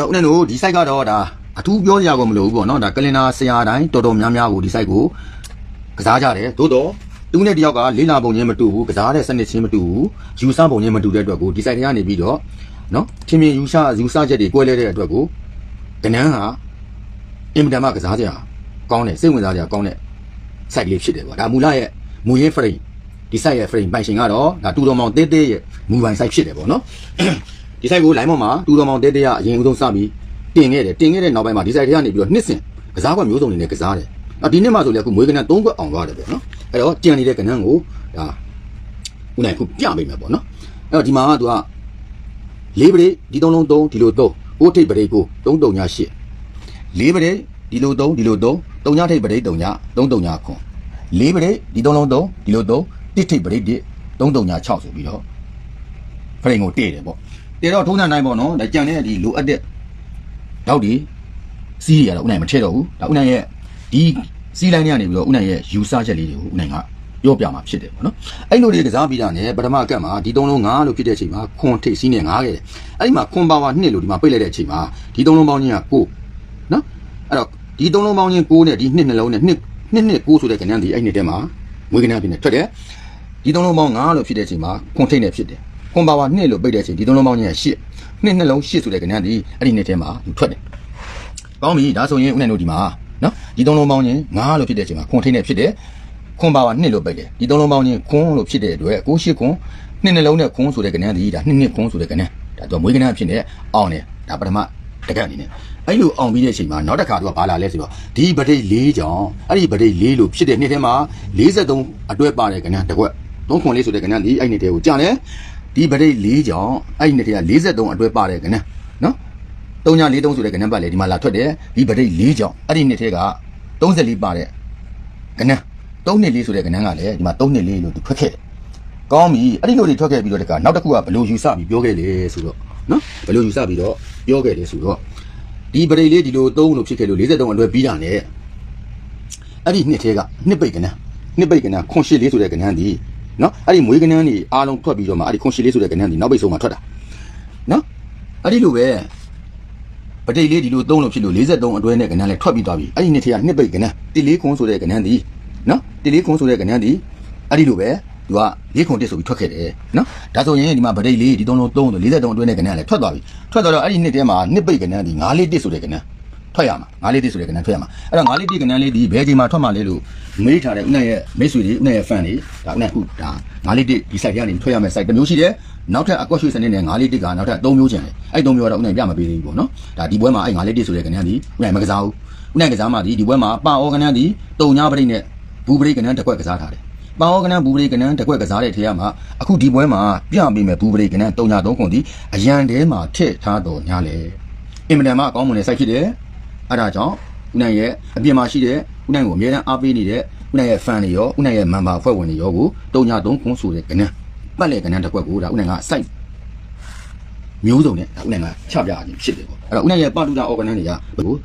တော့ဦးနဲ့တို့ဒီ site ကတော့ဒါအထူးပြောစရာကိုမလိုဘူးပေါ့နော်ဒါကလင်နာဆရာတိုင်းတော်တော်များများကိုဒီ site ကိုကစားကြတယ်သို့တော့သူနဲ့တယောက်ကလေးလာပုံချင်းမတူဘူးကစားတဲ့စနစ်ချင်းမတူဘူးယူဆပုံချင်းမတူတဲ့အတွက်ကိုဒီ site တွေကနေပြီးတော့နော်ထင်မြင်ယူဆယူဆချက်တွေကွဲလဲတဲ့အတွက်ကိုကနန်းဟာအင်မတန်မှကစားစရာကောင်းတယ်စိတ်ဝင်စားစရာကောင်းတဲ့ site လေးဖြစ်တယ်ပေါ့ဒါမူလရဲ့မူရင်း frame ဒီ site ရဲ့ frame ပိုင်ရှင်ကတော့ဒါတူတော်မောင်တေးတေးရဲ့မူပိုင် site ဖြစ်တယ်ပေါ့နော် ဒီ site ကို line ပေါ်မှာတူတော်မောင်တေးတေးကအရင်ဦးဆုံးစပြီးတင်ခဲ့တယ်တင်ခဲ့တဲ့နောက်ပိုင်းမှာဒီ site တွေကနေပြီးတော့နှစ်စဉ်ကစားကွက်မျိုးစုံတွေနဲ့ကစားတယ်အဒီနှစ်မှာဆိုလေအခုမွေးကနန်း၃ခွက်အောင်သွားတယ်ပေါ့နော်အဲ့တော့ကြံနေတဲ့ကနန်းကိုဒါဦးနိုင်ခုပြမိမယ်ပေါ့နော်အဲ့တော့ဒီမှာကသူကလေးပရိဒီသုံးလုံးသုံးဒီလိုသုံးကိုထိပ်ပရိကိုသုံးတုံညာရှစ်လေးပရိဒီလိုသုံးဒီလိုသုံးတုံညာထိပ်ပရိတုံညာသုံးတုံညာခွန်လေးပရိဒီသုံးလုံးသုံးဒီလိုသုံးတစ်ထိပ်ပရိတစ်သုံးတုံညာ6ဆိုပြီးတော့ဖရိန်ကိုတည့်တယ်ပေါ့ တည့်တော့ထုံးစံတိုင်းပေါ့နော်ဒါကြံတဲ့ဒီလိုအပ်တဲ့တောက်ဒီစီးရတော့ဦးနိုင်မထည့်တော့ဘူးဒါဦးနိုင်ရဲ့ဒီစီးလိုင်းတွေကနေပြီးတော့ဦးနိုင်ရဲ့ယူဆချက်လေးတွေကိုဦးနိုင်ကပြောပြမှာဖြစ်တယ်ပေါ့နော်အဲ့လိုတွေကစားပြီးတာနဲ့ပထမကတ်မှာဒီသုံးလုံး9လို့ဖြစ်တဲ့အချိန်မှာခွန်ထိပ်စီးနေ9ခဲ့တယ်အဲ့ဒီမှာခွန်ပါဝါ2လို့ဒီမှာပိတ်လိုက်တဲ့အချိန်မှာဒီသုံးလုံးပေါင်းချင်းက9နော်အဲ့တော့ဒီသုံးလုံးပေါင်းချင်း9နဲ့ဒီ2နှလုံးနဲ့2 2နှစ်9ဆိုတဲ့ကဏ္ဍဒီအဲ့နှစ်ထဲမှာမွေးကဏ္ဍဖြစ်နေထွက်တယ်ဒီသုံးလုံးပေါင်း9လို့ဖြစ်တဲ့အချိန်မှာခွန်ထိပ်နဲ့ဖြစ်တယ် ခွန်ပါဝါ2လို့ပိတ်တဲ့အချိန်ဒီသုံးလုံးပေါင်းချင်းက8နှစ်နှလုံး8ဆိုတဲ့ကဏ္ဍဒီအဲ့ဒီနှစ်ထဲမှာထွက်တယ်ကောင်းပြီဒါဆိုရင်ဦးနိုင်တို့ဒီမှာနော်ဒီသုံးလုံးပေါင်းချင်း9လို့ဖြစ်တဲ့အချိန်မှာခွန်ထိတ်နဲ့ဖြစ်တယ်ခွန်ပါဝါ2လို့ပိတ်တယ်ဒီသုံးလုံးပေါင်းချင်းခွန်လို့ဖြစ်တဲ့အတွက်ကိုရှိခွန်နှစ်နှလုံးနဲ့ခွန်ဆိုတဲ့ကဏ္ဍဒီဒါနှစ်နှစ်ခွန်ဆိုတဲ့ကဏ္ဍဒါတော့မွေးကဏ္ဍဖြစ်နေအောင်တယ်ဒါပထမတကက်အနေနဲ့အဲ့လိုအောင်ပြီးတဲ့အချိန်မှာနောက်တစ်ခါတော့ဘာလာလဲဆိုတော့ဒီပဋိ၄ကြောင့်အဲ့ဒီပဋိ၄လို့ဖြစ်တဲ့နှစ်ထဲမှာ43အတွဲပါတဲ့ကဏ္ဍတစ်ခွက်3ခွန်လေးဆိုတဲ့ကဏ္ဍဒီအဲ့နှစ်ထဲကိုကြာတယ် ဒီပဋိ၄ကြောင့်အဲ့ဒီနှစ်ထဲက43အတွဲပါတဲ့ကဏ္ဍနော်3943ဆိုတဲ့ကဏ္ဍပတ်လေဒီမှာလာထွက်တယ်ဒီဗဒိတ်၄ကြောင့်အဲ့ဒီနှစ်ထဲက34ပါတဲ့ကဏ္ဍ3နှစ်လေးဆိုတဲ့ကဏ္ဍကလည်းဒီမှာ3နှစ်လေးလို့သူထွက်ခဲ့တယ်ကောင်းပြီအဲ့ဒီလိုတွေထွက်ခဲ့ပြီးတော့တကနောက်တစ်ခုကဘယ်လိုယူဆပြီးပြောခဲ့လဲဆိုတော့နော်ဘယ်လိုယူဆပြီးတော့ပြောခဲ့လဲဆိုတော့ဒီဗဒိတ်လေးဒီလို3လို့ဖြစ်ခဲ့လို့43အတွဲပြီးတာ ਨੇ အဲ့ဒီနှစ်ထဲကနှစ်ပိတ်ကဏ္ဍနှစ်ပိတ်ကဏ္ဍခွန်ရှစ်လေးဆိုတဲ့ကဏ္ဍဒီ နော်အဲ့ဒီမွေးကဏ္ဍนี่အားလုံးထွက်ပြီးတော့မှအဲ့ဒီခွန်ရှစ်လေးဆိုတဲ့ကဏ္ဍဒီနောက်ပိတ်ဆုံးမှာထွက်တာနော်အဲ့ဒီလိုပဲပဋိလေးဒီလိုသုံးလို့ဖြစ်လို့43အတွဲနဲ့ကဏ္ဍလည်းထွက်ပြီးသွားပြီအဲ့ဒီနှစ်ထက်ကနှစ်ပိတ်ကဏ္ဍတိလေးခွန်းဆိုတဲ့ကဏ္ဍဒီနော်တိလေးခွန်းဆိုတဲ့ကဏ္ဍဒီအဲ့ဒီလိုပဲသူကလေးခွန်တစ်ဆိုပြီးထွက်ခဲ့တယ်နော်ဒါဆိုရင်ဒီမှာပဋိလေးဒီသုံးလုံးသုံးဆို43အတွဲနဲ့ကဏ္ဍလည်းထွက်သွားပြီထွက်သွားတော့အဲ့ဒီနှစ်ထဲမှာနှစ်ပိတ်ကဏ္ဍဒီ9လေးတစ်ဆိုတဲ့ကဏ္ဍ ထွက်ရမှာ9လေးတစ်ဆိုတဲ့ကဏ္ဍထွက်ရမှာအဲ့တော့9လေးတစ်ကဏ္ဍလေးဒီဘယ်ချိန်မှာထွက်မှာလဲလို့မေးထားတဲ့ဥနဲ့ရဲ့မိတ်ဆွေတွေဥနဲ့ရဲ့ fan တွေဒါဥနဲ့အခုဒါ9လေးတစ်ဒီ site ကနေထွက်ရမယ့် site တစ်မျိုးရှိတယ်နောက်ထပ်အကွက်ရွှေစနစ်နဲ့9လေးတစ်ကနောက်ထပ်3မျိုးကျန်တယ်အဲ့3မျိုးကတော့ဥနဲ့ပြမပေးသေးဘူးပေါ့နော်ဒါဒီပွဲမှာအဲ့9လေးတစ်ဆိုတဲ့ကဏ္ဍဒီဥနဲ့မကစားဘူးဥနဲ့ကစားမှဒီဒီပွဲမှာပါအောကဏ္ဍဒီတုံညာပရိနဲ့ဘူးပရိကဏ္ဍတစ်ခွက်ကစားထားတယ်ပါအောကဏ္ဍဘူးပရိကဏ္ဍတစ်ခွက်ကစားတဲ့ထဲမှာအခုဒီပွဲမှာပြပေးမယ်ဘူးပရိကဏ္ဍတုံညာ3ခွန်ဒီအရန်ထဲမှာထည့်ထားတော်ညာလေအင်မတန်မှအကောင်းမွန်တဲ့ site ဖြစ်တယ် အဲ့ဒါကြောင့်ဦးနိုင်ရဲ့အပြင်မှာရှိတဲ့ဦးနိုင်ကိုအများအားအားပေးနေတဲ့ဦးနိုင်ရဲ့ fan တွေရောဦးနိုင်ရဲ့ member ဖွဲ့ဝင်တွေရောကိုတုံညာသုံးခွန်းဆိုတဲ့ကဏ္ဍပတ်လေကဏ္ဍတစ်ခွက်ကိုဒါဦးနိုင်က site မျိုးစုံနဲ့ဒါဦးနိုင်ကချပြခြင်းဖြစ်တယ်ပေါ့အဲ့တော့ဦးနိုင်ရဲ့ပါတူတာ organ တွေကဘယ်ကို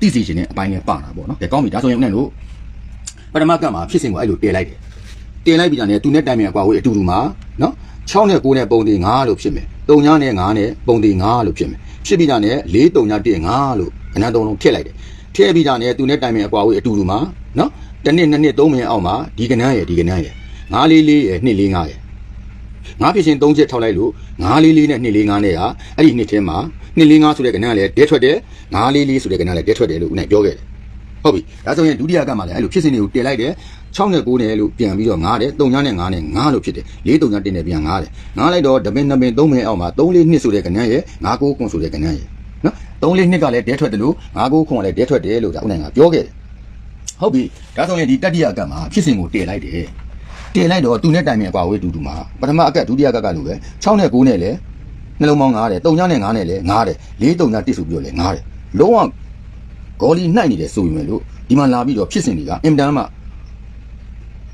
တိစီခြင်းနဲ့အပိုင်းနဲ့ပါတာပေါ့နော်ကဲကောင်းပြီဒါဆိုရင်ဦးနိုင်တို့ပထမကမှာဖြစ်စဉ်ကိုအဲ့လိုတည်လိုက်တယ်တည်လိုက်ပြီးတာနဲ့သူနဲ့တိုင်ပင်အကွာဝေးအတူတူမှာနော်6နဲ့9နဲ့ပုံသေး9လို့ဖြစ်မယ်3ညနဲ့9နဲ့ပုံသေး9လို့ဖြစ်မယ်ဖြစ်ပြီးတာနဲ့4 3ည1 5လို့ ခဏသုံးလုံးထည့်လိုက်တယ်ထည့်ပြီးတာနဲ့သူနဲ့တိုင်ပင်အကွာဝေးအတူတူမှာနော်တစ်နှစ်နှစ်နှစ်သုံးမင်းအောက်မှာဒီကနန်းရယ်ဒီကနန်းရယ်9လေးလေးရယ်2လေး9ရယ်ငါးဖြစ်ရှင်3ချက်ထောက်လိုက်လို့9လေးလေးနဲ့2လေး9နဲ့ကအဲ့ဒီနှစ်ထဲမှာ2လေး9ဆိုတဲ့ကနန်းကလည်းတဲထွက်တယ်9လေးလေးဆိုတဲ့ကနန်းလည်းတဲထွက်တယ်လို့ဦးနိုင်ပြောခဲ့တယ်ဟုတ်ပြီဒါဆိုရင်ဒုတိယကမှလည်းအဲ့လိုဖြစ်စဉ်တွေကိုတင်လိုက်တယ်6နဲ့9နဲ့လို့ပြန်ပြီးတော့9တယ်3ညနဲ့9နဲ့9လို့ဖြစ်တယ်4 3ညတင်နဲ့ပြန်9တယ်9လိုက်တော့ဓမင်း2ပင်3ပင်အောက်မှာ3လေး2ဆိုတဲ့ကဏ္ဍရဲ့9 9ခွန်ဆိုတဲ့ကဏ္ဍရဲ့နော် 3လေး2ကလည်းဒဲထွက်တယ်လို့9 9ခွန်ကလည်းဒဲထွက်တယ်လို့ဒါဦးနိုင်ကပြောခဲ့တယ်ဟုတ်ပြီဒါဆိုရင်ဒီတတိယကမှဖြစ်စဉ်ကိုတင်လိုက်တယ်တင်လိုက်တော့သူနဲ့တိုင်မြင်အကွာဝေးတူတူမှာပထမအကဒုတိယကကလို့ပဲ6နဲ့9နဲ့လည်းနှလုံးပေါင်း9တယ်3ညနဲ့9နဲ့လည်း9တယ်4 3ည1ဆိုပြီးတော့လည်း9တယ်လုံးဝဂေါ်လီနှိုက်နေတယ်ဆိုပေမဲ့လို့ဒီမှာလာပြီးတော့ဖြစ်စဉ်တွေကအင်တန်မှ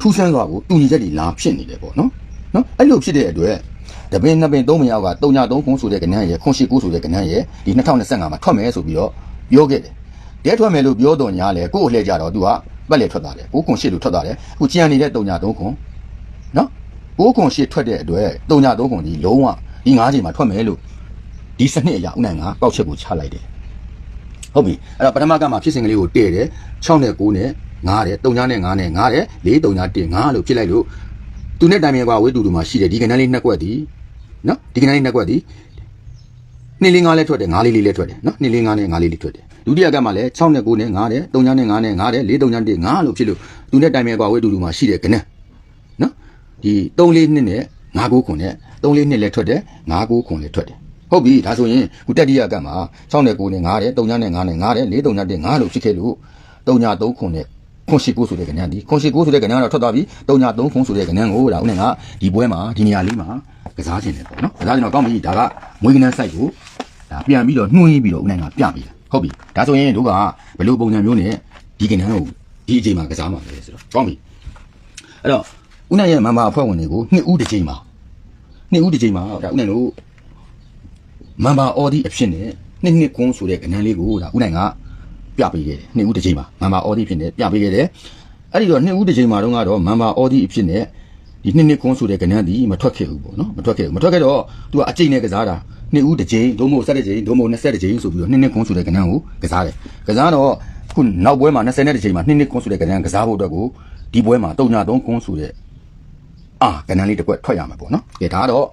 ထူးဆန်းစွာကိုတူညီချက်တွေလာဖြစ်နေတယ်ပေါ့နော်နော်အဲ့လိုဖြစ်တဲ့အတွက် တပင်းနှစ်ပင်သုံးမယောက်ကတုံညာသုံးခုဆိုတဲ့ကဏ္ဍရဲ့ခွန်ရှိကူဆိုတဲ့ကဏ္ဍရဲ့ဒီ2025မှာထွက်မယ်ဆိုပြီးတော့ပြောခဲ့တယ်တဲထွက်မယ်လို့ပြောတော့ညာလေကို့အလှည့်ကြတော့သူကပတ်လေထွက်သွားတယ်ကိုခွန်ရှိလို့ထွက်သွားတယ်အခုကြံနေတဲ့တုံညာသုံးခွန်နော်ကိုခွန်ရှိထွက်တဲ့အတွက်တုံညာသုံးခွန်ဒီလုံးဝဒီ၅ချိန်မှာထွက်မယ်လို့ဒီစနစ်အရာဥနိုင်ကကောက်ချက်ကိုချလိုက်တယ်ဟုတ်ပြီအဲ့တော့ပထမကမှဖြစ်စဉ်ကလေးကိုတည့်တယ်6နဲ့9နဲ့9တယ်3နဲ့9နဲ့9တယ်4 3 1 5လို့ဖြစ်လိုက်လို့သူနဲ့တိုင်မြန်ကွာဝေးတူတူမှာရှိတယ်ဒီကဏ္ဍလေးနှစ်ကွက်ဒီ နော်ဒီကဏ္ဍလေးနှစ်ကွက်ဒီနှစ်လေးငါးလဲထွက်တယ်ငါးလေးလေးလဲထွက်တယ်နော်နှစ်လေးငါးနဲ့ငါးလေးလေးထွက်တယ်ဒုတိယကမှလည်း6နဲ့9နဲ့9တယ်3နဲ့9နဲ့9တယ်4 3 1 5လို့ဖြစ်လို့သူနဲ့တိုင်မြန်ကွာဝေးတူတူမှာရှိတယ်ကဏ္ဍနော်ဒီ3လေးနှစ်နဲ့9 9ခွန်နဲ့3လေးနှစ်လဲထွက်တယ်9 9ခွန်လဲထွက်တယ်ဟုတ်ပြီဒါဆိုရင်ခုတက်တိယကမှာ6နဲ့9နဲ့9တယ်3နဲ့9နဲ့9တယ်4 3 1 5လို့ဖြစ်ခဲ့လို့3ည3ခွန်နဲ့ ခွန်ရှိကိုဆိုတဲ့ကဏ္ဍဒီခွန်ရှိကိုဆိုတဲ့ကဏ္ဍကတော့ထွက်သွားပြီ3ည3ခွန်ဆိုတဲ့ကဏ္ဍကိုဒါဦးနဲ့ကဒီပွဲမှာဒီနေရာလေးမှာကစားခြင်းတယ်ပေါ့နော်ကစားခြင်းတော့ကောင်းပြီဒါကမွေးကနန်းဆိုင်ကိုဒါပြန်ပြီးတော့နှွှင်းပြီးတော့ဦးနဲ့ကပြပြီဟုတ်ပြီဒါဆိုရင်တို့ကဘယ်လိုပုံစံမျိုးနဲ့ဒီကဏ္ဍကိုဒီအချိန်မှာကစားမှာလဲဆိုတော့ကောင်းပြီအဲ့တော့ဦးနဲ့ရဲ့မမအဖွဲ့ဝင်တွေကိုနှစ်ဦးတစ်ချိန်မှာနှစ်ဦးတစ်ချိန်မှာဒါဦးနဲ့တို့မမအော်ဒီအဖြစ်နဲ့နှစ်နှစ်ခွန်းဆိုတဲ့ကဏ္ဍလေးကိုဒါဦးနိုင်က ပြပေးခဲ့တယ်နှစ်ဦးတစ်ချိန်မှာမန်ဘာအော်ဒီဖြစ်နေပြပေးခဲ့တယ်အဲ့ဒီတော့နှစ်ဦးတစ်ချိန်မှာတော့ကတော့မန်ဘာအော်ဒီအဖြစ်နေဒီနှစ်နှစ်ကွန်းဆိုတဲ့ကဏ္ဍဒီမထွက်ခဲ့ဘူးပေါ့နော်မထွက်ခဲ့ဘူးမထွက်ခဲ့တော့သူကအကျိတ်နဲ့ကစားတာနှစ်ဦးတစ်ချိန်ဒုံမို့ဆက်တစ်ချိန်ဒုံမို့20တစ်ချိန်ဆိုပြီးတော့နှစ်နှစ်ကွန်းဆိုတဲ့ကဏ္ဍကိုကစားတယ်ကစားတော့ခုနောက်ပွဲမှာ20တစ်ချိန်မှာနှစ်နှစ်ကွန်းဆိုတဲ့ကဏ္ဍကစားဖို့အတွက်ကိုဒီပွဲမှာ3ည3ကွန်းဆိုတဲ့အာကဏ္ဍလေးတစ်ခွက်ထွက်ရမှာပေါ့နော်ကဲဒါကတော့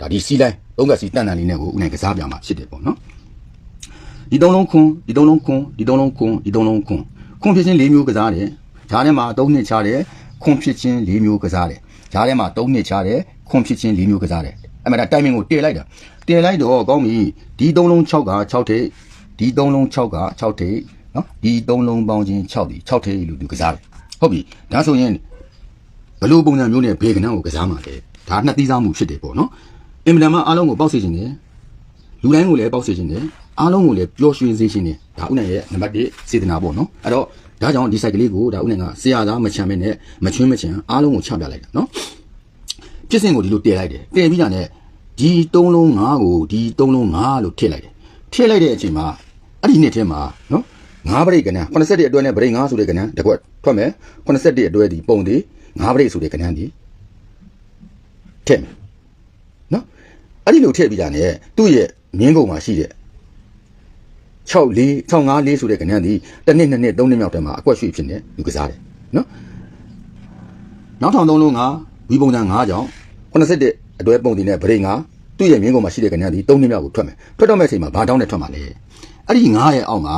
ဒါဒီစီလိုက်သုံးကစီတန်တန်လေးနဲ့ကိုဦးနိုင်ကစားပြမှာဖြစ်တယ်ပေါ့နော် ဒီသုံးလုံးခွန်းဒီသုံးလုံးခွန်းဒီသုံးလုံးခွန်းဒီသုံးလုံးခွန်းခွန်းဖြစ်ချင်း၄မျိုးကစားတယ်ဂျားထဲမှာ၃နှစ်ချတယ်ခွန်းဖြစ်ချင်း၄မျိုးကစားတယ်ဂျားထဲမှာ၃နှစ်ချတယ်ခွန်းဖြစ်ချင်း၄မျိုးကစားတယ်အဲ့မှာတိုင်မင်ကိုတည်လိုက်တာတည်လိုက်တော့ကောင်းပြီဒီသုံးလုံး6က6ထိပ်ဒီသုံးလုံး6က6ထိပ်နော်ဒီသုံးလုံးပေါင်းချင်း6ဒီ6ထိပ်လို့သူကစားတယ်ဟုတ်ပြီဒါဆိုရင်ဘလို့ပုံစံမျိုးနဲ့ဘေကနန်းကိုကစားမှာလေဒါနှစ်သီးစားမှုဖြစ်တယ်ပေါ့နော်အင်မတန်မှအားလုံးကိုပေါက်စေခြင်းတယ်လူတိုင်းကိုလည်းပေါက်စေခြင်းတယ် အားလုံးကိုလည်းပျော်ရွှင်စေခြင်းတယ်ဒါဥနိုင်ရဲ့နံပါတ်1စေတနာပေါ့နော်အဲ့တော့ဒါကြောင့်ဒီ site ကလေးကိုဒါဥနိုင်ကဆရာသားမချမ်းမဲနဲ့မချွင်းမချမ်းအားလုံးကိုချပြလိုက်တာနော်ဖြစ်စဉ်ကိုဒီလိုတည်လိုက်တယ်တည်ပြီးတာနဲ့ဒီ၃လုံး၅ကိုဒီ၃လုံး၅လို့ထည့်လိုက်တယ်ထည့်လိုက်တဲ့အချိန်မှာအဲ့ဒီနှစ်ထဲမှာနော်၅ပရိတ်ကဏ္ဍ87အတွဲနဲ့ပရိတ်5ဆိုတဲ့ကဏ္ဍတစ်ခွက်ထွက်မယ်87အတွဲဒီပုံဒီ၅ပရိတ်ဆိုတဲ့ကဏ္ဍဒီထည့်မယ်နော်အဲ့ဒီလိုထည့်ပြီးတာ ਨੇ သူ့ရဲ့မြင်းကုန်မှာရှိတဲ့ 6 4 6 5 4ဆိုတဲ့ကဏ္ဍဒီတစ်နှစ်နှစ်နှစ်သုံးနှစ်မြောက်တည်းမှာအကွက်ရွှေ့ဖြစ်နေသူကစားတယ်နော်နောက်ထောင်သုံးလုံးကဝီပုံစံ9ကြောင့်81အတွဲပုံတင်နဲ့ဗရိတ်9သူ့ရဲ့မြင်းကုန်မှာရှိတဲ့ကဏ္ဍဒီ3နှစ်မြောက်ကိုထွက်မယ်ထွက်တော့မဲ့အချိန်မှာဘာတောင်းနဲ့ထွက်မှာလဲအဲ့ဒီ9ရဲ့အောက်မှာ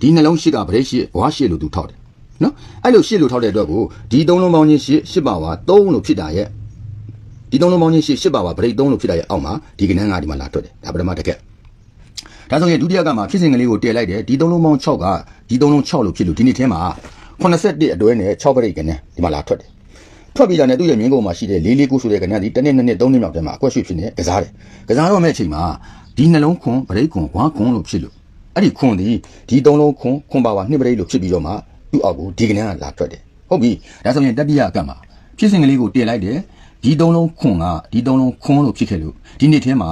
ဒီနှလုံးရှိကဗရိတ်ရှိဘွားရှိလို့သူထောက်တယ်နော်အဲ့လိုရှိလို့ထောက်တဲ့အတွက်ကိုဒီ3လုံးပေါင်းချင်းရှိ8ပါဝါ3လို့ဖြစ်တာရဲ့ဒီသုံးလုံးပေါင်းချင်းရှစ်ရှစ်ပါပါဗရိတ်သုံးလို့ဖြစ်တာရဲ့အောက်မှာဒီကနန်းကဒီမှာလာထွက်တယ်ဒါပထမတစ်ကက် ဒါဆိုရင်ဒုတိယကမှာဖြစ်စဉ်ကလေးကိုတည်လိုက်တယ်ဒီသုံးလုံးပေါင်း6ကဒီသုံးလုံး6လို့ဖြစ်လို့ဒီနေ့ထဲမှာ81အတွဲနဲ့6ဗရိတ်ကနန်းဒီမှာလာထွက်တယ်ထွက်ပြီးတာနဲ့သူ့ရဲ့မြင်းကုန်မှာရှိတဲ့လေးလေးကိုဆိုတဲ့ကနန်းဒီတစ်နှစ်နှစ်နှစ်သုံးနှစ်မြောက်တည်းမှာအကွက်ရွှေ့ဖြစ်နေကစားတယ်ကစားတော့မဲ့အချိန်မှာဒီနှလုံးခွန်ဗရိတ်ခွန်ဝါခွန်လို့ဖြစ်လို့အဲ့ဒီခွန်ဒီဒီသုံးလုံးခွန်ခွန်ပါပါနှစ်ဗရိတ်လို့ဖြစ်ပြီးတော့မှသူ့အောက်ကိုဒီကနန်းကလာထွက်တယ်ဟုတ်ပြီဒါဆိုရင်တတိယအကတ်မှာဖြစ်စဉ်ကလေးကိုတည်လိုက်တယ်ဒီသုံးလုံးခွန်ကဒီသုံးလုံးခွန်လို့ဖြစ်ခဲ့လို့ဒီနေ့ထဲမှာ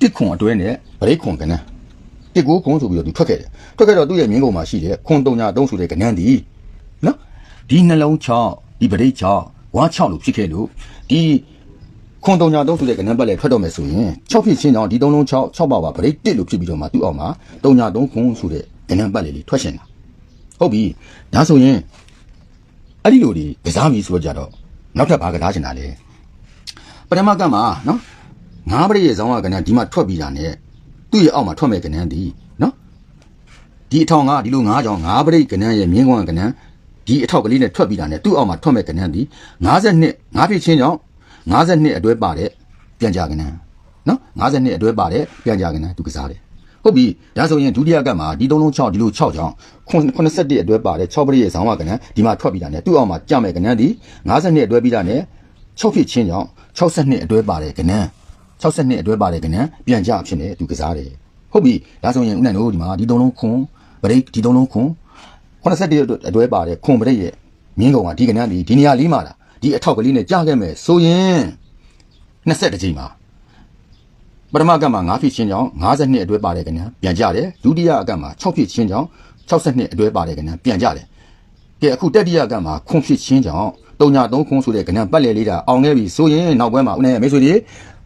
တစ်ခွန်အတွဲနဲ့ဗရိတ်ခွန်ကနန်း တစ်ကိုခွန်ဆိုပြီးတော့သူထွက်ခဲ့တယ်ထွက်ခဲ့တော့သူ့ရဲ့မြင်းကုန်မှာရှိတဲ့ခွန်တုံညာသုံးဆိုတဲ့ကနန်းဒီနော်ဒီနှလုံး6ဒီဗရိတ်6ဝါ6လို့ဖြစ်ခဲ့လို့ဒီခွန်တုံညာသုံးဆိုတဲ့ကနန်းပတ်လည်းထွက်တော့မယ်ဆိုရင်6ဖြစ်ချင်းကြောင့်ဒီသုံးလုံး6 6ပါပါဗရိတ်1လို့ဖြစ်ပြီးတော့မှသူ့အောက်မှာတုံညာသုံးခွန်ဆိုတဲ့ကနန်းပတ်လေးလေးထွက်ရှင်တာဟုတ်ပြီဒါဆိုရင်အဲ့ဒီလိုဒီကစားပြီဆိုတော့ကြတော့နောက်ထပ်ဘာကစားချင်တာလဲပထမကမှာနော်ငါးပရိရဲ့ဇောင်းကကဏ္ဍဒီမှာထွက်ပြီးတာ ਨੇ သူ့ရဲ့အောက်မှာထွက်မဲ့ကနန်းသည်နော်ဒီအထောင်ကဒီလိုငါးကြောင်ငါးပရိတ်ကနန်းရဲ့မြင်းကွန်ကနန်းဒီအထောက်ကလေးနဲ့ထွက်ပြီးတာနဲ့သူ့အောက်မှာထွက်မဲ့ကနန်းသည်52ငါးဖြစ်ချင်းကြောင့်52အတွဲပါတဲ့ပြန်ကြကနန်းနော်52အတွဲပါတဲ့ပြန်ကြကနန်းသူကစားတယ်ဟုတ်ပြီဒါဆိုရင်ဒုတိယကတ်မှာဒီ3လုံး6ဒီလို6ကြောင်း81အတွဲပါတဲ့6ပရိတ်ရဲ့ဇောင်းဝကနန်းဒီမှာထွက်ပြီးတာနဲ့သူ့အောက်မှာကြမဲ့ကနန်းသည်52အတွဲပြီးတာနဲ့6ဖြစ်ချင်းကြောင့်62အတွဲပါတဲ့ကနန်း 62အတွဲပါတယ်ကနန်းပြန်ကြဖြစ်နေသူကစားတယ်ဟုတ်ပြီဒါဆိုရင်ဦးနိုင်တို့ဒီမှာဒီသုံးလုံးခွန်ဗရိတ်ဒီသုံးလုံးခွန်81အတွဲပါတယ်ခွန်ဗရိတ်ရဲ့မြင်းကောင်ကဒီကနန်းဒီဒီနေရာလေးမှာလားဒီအထောက်ကလေးနဲ့ကြားခဲ့မယ်ဆိုရင်20ကြိမ်မှာပထမကမှာ9ဖြစ်ချင်းကြောင့်52အတွဲပါတယ်ကနန်းပြန်ကြတယ်ဒုတိယအကမှာ6ဖြစ်ချင်းကြောင့်62အတွဲပါတယ်ကနန်းပြန်ကြတယ်ကဲအခုတက်တိယကမှာခွန်ဖြစ်ချင်းကြောင့် တုံညာ3ခွန်ဆိုတဲ့ကဏ္ဍပတ်လေလေးတာအောင်ခဲ့ပြီဆိုရင်နောက်ပွဲမှာဦးနဲ့မိတ်ဆွေတွေ